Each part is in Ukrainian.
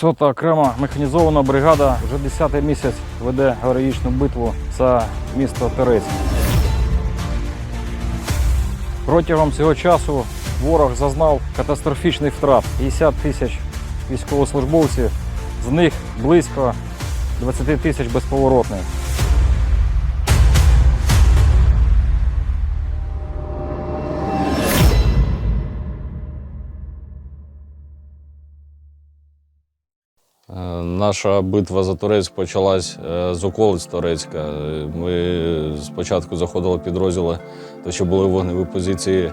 Сота окрема механізована бригада вже 10 місяць веде героїчну битву за місто Терезь. Протягом цього часу ворог зазнав катастрофічних втрат 50 тисяч військовослужбовців, з них близько 20 тисяч безповоротних. Наша битва за Турецьк почалась е, з околиць Турецька. Ми спочатку заходили підрозділи, то що були вогневі позиції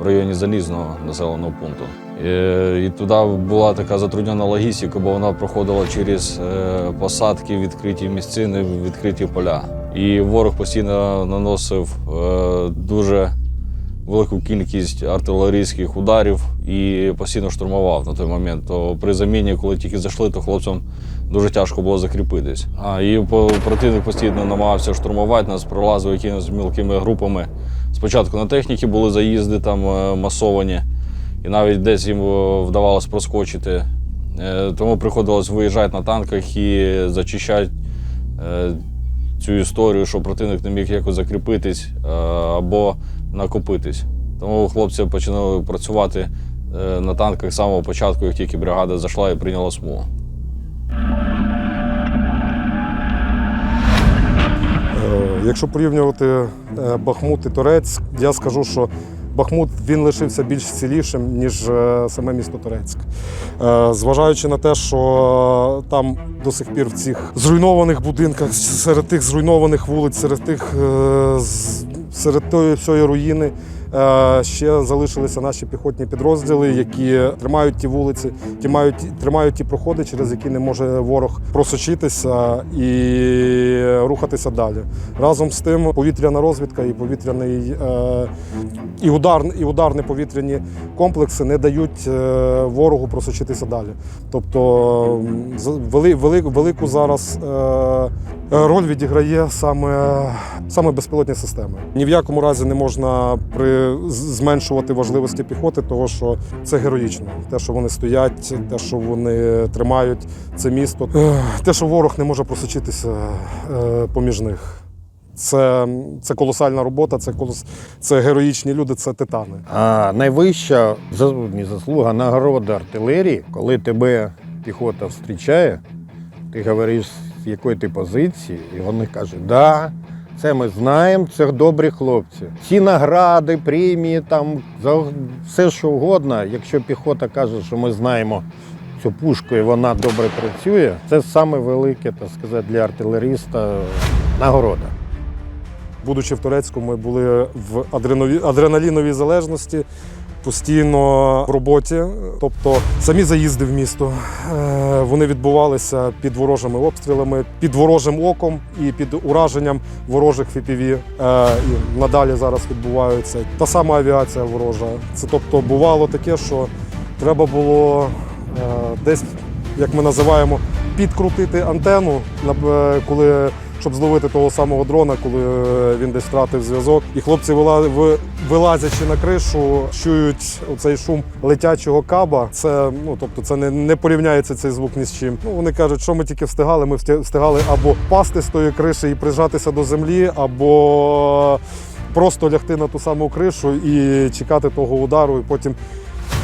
в районі Залізного населеного пункту. Е, І туди була така затруднена логістика, бо вона проходила через е, посадки, відкриті місцини, відкриті поля. І ворог постійно наносив дуже велику кількість артилерійських ударів і постійно штурмував на той момент. То при заміні, коли тільки зайшли, то хлопцям дуже тяжко було закріпитись. А і противник постійно намагався штурмувати нас, пролазив якимись мілкими групами. Спочатку на техніці були заїзди там е, масовані, і навіть десь їм е, вдавалося проскочити. Е, Тому приходилось виїжджати на танках і зачищати цю історію, що противник не міг якось закріпитись або накопитись. Тому хлопці починали працювати е, на танках з самого початку, як тільки бригада зайшла і прийняла смугу. Е, Якщо порівнювати е, Бахмут і Торецьк, я скажу, що Бахмут він лишився більш цілішим, ніж саме місто Торецьк. Е, Зважаючи на те, що там до сих пір в цих зруйнованих будинках, серед тих зруйнованих вулиць, серед тих серед тої всієї руїни. Е, Ще залишилися наші піхотні підрозділи, які тримають ті вулиці, ті мають тримають ті проходи, через які не може ворог просочитися і рухатися далі. Разом з тим, повітряна розвідка і повітряний е, і удар, і ударні повітряні комплекси не дають е, ворогу просочитися далі. Тобто велику зараз роль відіграє саме, саме безпілотні системи. Ні в якому разі не можна при, зменшувати важливості піхоти, тому що це героїчно. Те, що вони стоять, те, що вони тримають це місто, те, що ворог не може просочитися е, поміж них. Це, це колосальна робота, це, колос, це героїчні люди, це титани. А найвища заслуга нагорода артилерії, коли тебе піхота зустрічає, ти говориш, з якої ти позиції, і вони кажуть, да, це ми знаємо, це добрі хлопці. Ці награди, премії, там за все що угодно. Якщо піхота каже, що ми знаємо цю пушку і вона добре працює, це саме велике, так сказати, для артилеріста нагорода. Будучи в Турецьку, ми були в адреналіновій залежності, постійно в роботі. Тобто самі заїзди в місто е, вони відбувалися під ворожими обстрілами, під ворожим оком і під ураженням ворожих FPV. Е, І надалі зараз відбуваються. Та сама авіація ворожа. Це тобто бувало таке, що треба було е, десь, як ми називаємо, підкрутити антенну, коли щоб зловити того самого дрона, коли е, він десь втратив зв'язок. І хлопці, вила- вилазячи на кришу, чують оцей шум летячого каба. Це ну тобто, це не, не порівняється цей звук ні з чим. Ну вони кажуть, що ми тільки встигали. Ми встигали або пасти з тої криші і прижатися до землі, або просто лягти на ту саму кришу і чекати того удару, і потім.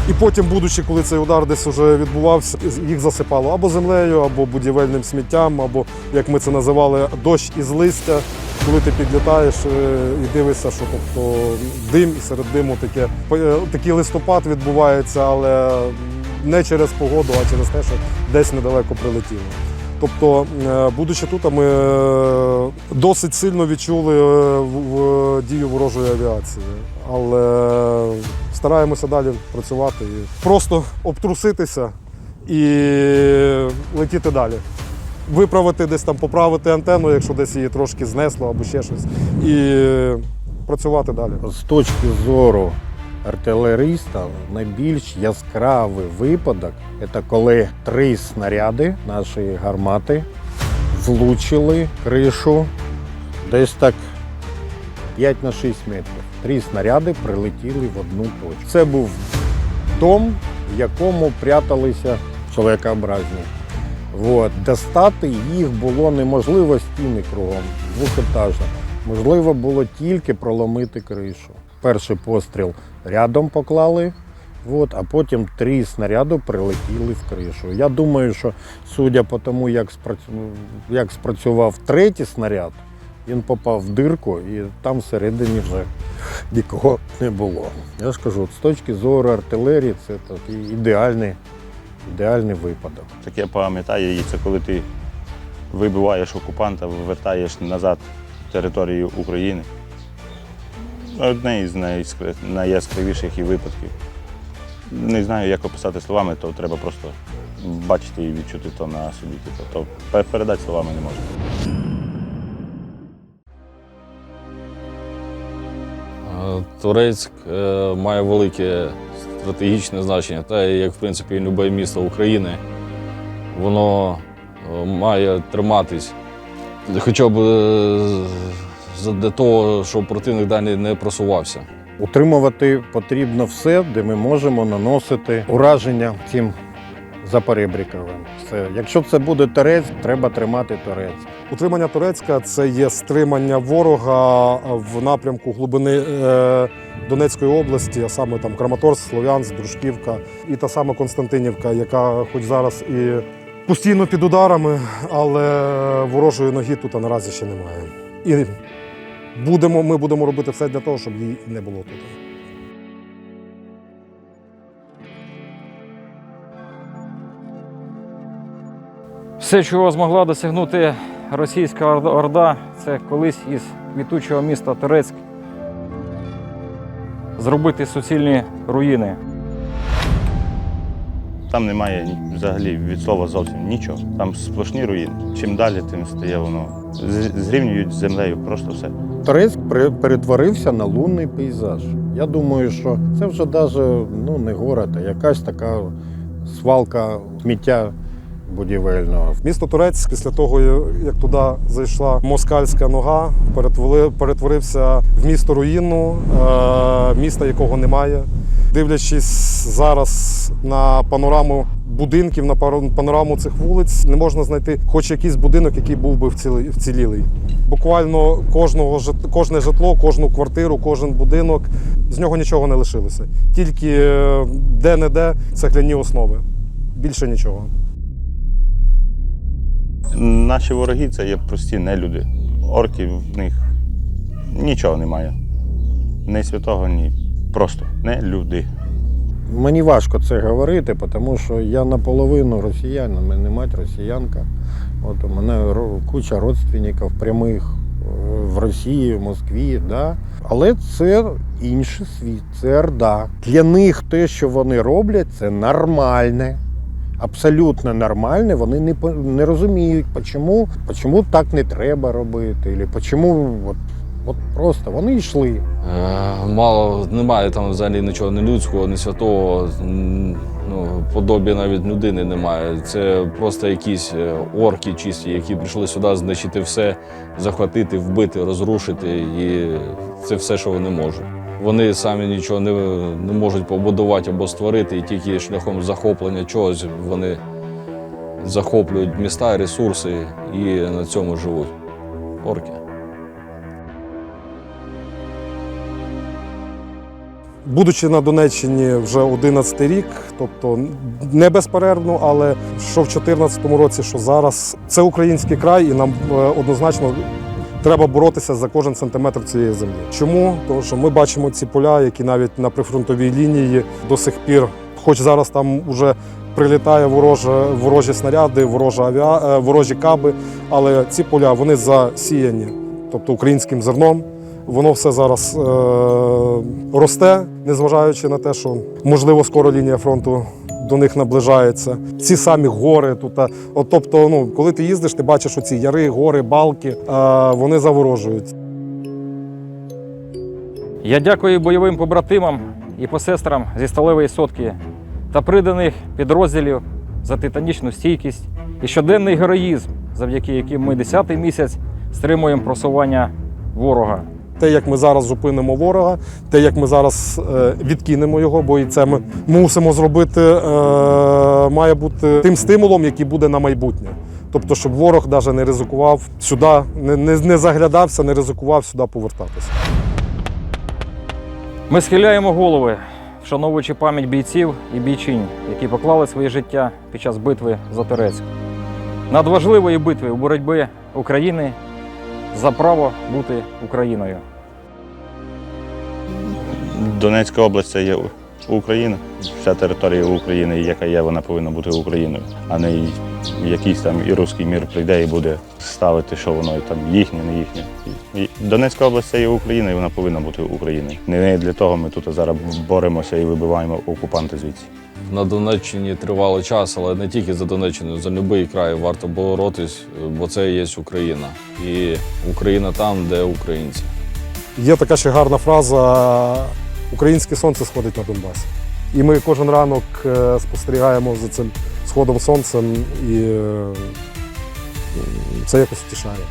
І потім, будучи, коли цей удар десь вже відбувався, їх засипало або землею, або будівельним сміттям, або як ми це називали, дощ із листя. Коли ти підлітаєш е, і дивишся, що тобто дим і серед диму таке е, такий листопад відбувається, але не через погоду, а через те, що десь недалеко прилетіло. Тобто, е, будучи тут, ми е, досить сильно відчули е, дію ворожої авіації, але стараємося далі працювати і просто обтруситися і летіти далі. Виправити десь там, поправити антенну, якщо десь її трошки знесло або ще щось, і працювати далі. З точки зору артилеріста найбільш яскравий випадок це коли три снаряди нашої гармати влучили кришу десь так 5 на 6 метрів. Три снаряди прилетіли в одну точку. Це був дом, в якому пряталися чоловікообразні. От. Достати їх було неможливо стіни кругом, двохетажно. Можливо було тільки проломити кришу. Перший постріл рядом поклали, от, а потім три снаряди прилетіли в кришу. Я думаю, що судя по тому, як, як спрацював третій снаряд, він попав в дирку і там всередині вже нікого не було. Я ж кажу, з точки зору артилерії, це такий ідеальний, ідеальний випадок. Так я пам'ятаю її, це коли ти вибиваєш окупанта, вертаєш назад територію України. Одне із найяскравіших випадків. Не знаю, як описати словами, то треба просто бачити і відчути то на собі. Типу, То передати словами не можна. Е, Турецьк е, має велике стратегічне значення, та як в принципі любе місто України. Воно е, має триматись хоча б для того, щоб противник далі не просувався. Утримувати потрібно все, де ми можемо наносити ураження цим запоребріковим. Все. Якщо це буде Торецьк, треба тримати Торецьк. Утримання Турецька це є стримання ворога в напрямку глибини е, Донецької області, а саме там Краматорськ, Слов'янськ, Дружківка і та сама Константинівка, яка хоч зараз і постійно під ударами, але ворожої ноги тут наразі ще немає. І будемо, ми будемо робити все для того, щоб її не було тут. Все, чого змогла досягнути російська Орда- орда, це колись із квітучого міста Терецьк зробити суцільні руїни. Там немає взагалі від слова зовсім нічого. Там сплошні руїни. Чим далі, тим стає воно. Зрівнюють з землею, просто все. Торецьк пере- перетворився на лунний пейзаж. Я думаю, що це вже навіть ну, не город, а якась така свалка сміття будівельного. Місто Турецьк після того, як туди зайшла москальська нога, перетвори- перетворився в місто руїну, е, міста, якого немає. Дивлячись зараз на панораму будинків, на панораму цих вулиць, не можна знайти хоч якийсь будинок, який був би вцілілий. Буквально кожного кожне житло, кожну квартиру, кожен будинок з нього нічого не лишилося. Тільки е, де-не-де цегляні основи. Більше нічого. Наші вороги це є прості нелюди. Орків в них нічого немає. Ні святого, ні. Просто не люди. Мені важко це говорити, тому що я наполовину росіянин, у мене мать росіянка. От у мене куча родственників прямих е, в Росії, в Москві. Да? Але це інший світ, це Орда. Для них те, що вони роблять, це нормальне. Абсолютно нормальне, вони не, не розуміють, чому так не треба робити, або чому от, от просто вони йшли. Е, Мало немає там взагалі нічого ні людського, ні святого. Ну, подобі навіть людини немає. Це просто якісь е, орки чисті, які прийшли сюди знищити все, захватити, вбити, розрушити. І це все, що вони можуть. Вони самі нічого не, не можуть побудувати або створити, і тільки шляхом захоплення чогось вони захоплюють міста, ресурси і на цьому живуть. Орки. Будучи на Донеччині вже 11 рік, тобто не безперервно, але що в 2014 році, що зараз, це український край, і нам е, однозначно треба боротися за кожен сантиметр цієї землі. Чому? Тому що ми бачимо ці поля, які навіть на прифронтовій лінії до сих пір, хоч зараз там вже прилітає вороже, ворожі снаряди, ворожа авіа, е, ворожі каби, але ці поля вони засіяні, тобто українським зерном. Воно все зараз е, росте, незважаючи на те, що можливо скоро лінія фронту до них наближається. Ці самі гори тут. От, тобто, ну, коли ти їздиш, ти бачиш оці яри, гори, балки, е, вони заворожують. Я дякую бойовим побратимам і посестрам зі сталевої сотки та приданих підрозділів за титанічну стійкість і щоденний героїзм, завдяки яким ми 10-й місяць стримуємо просування ворога. Те, як ми зараз зупинимо ворога, те, як ми зараз е, відкинемо його, бо і це ми мусимо зробити, е, має бути тим стимулом, який буде на майбутнє. Тобто, щоб ворог навіть не ризикував сюди, не, не, не заглядався, не ризикував сюди повертатися. Ми схиляємо голови, вшановуючи пам'ять бійців і бійчинь, які поклали своє життя під час битви за Торецьк. Надважливої битви у боротьбі України за право бути Україною. Донецька область це є Україна. Вся територія України, яка є, вона повинна бути Україною, а не якийсь там і руський мір прийде і буде ставити, що воно там їхнє, не їхнє. Донецька область це є Україна, і вона повинна бути Україною. Не для того ми тут зараз боремося і вибиваємо окупанти звідси. На Донеччині тривалий час, але не тільки за Донеччину, за будь-який край варто боротись, бо це є Україна. І Україна там, де українці. Є така ще гарна фраза: Українське сонце сходить на Донбасі. І ми кожен ранок е, спостерігаємо за цим сходом сонцем, і е, це якось втішає.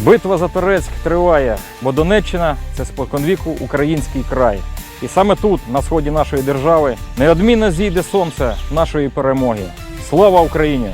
Битва за Торецьк триває, бо Донеччина це споконвіку український край. І саме тут, на сході нашої держави, неодмінно зійде сонце нашої перемоги. Слава Україні!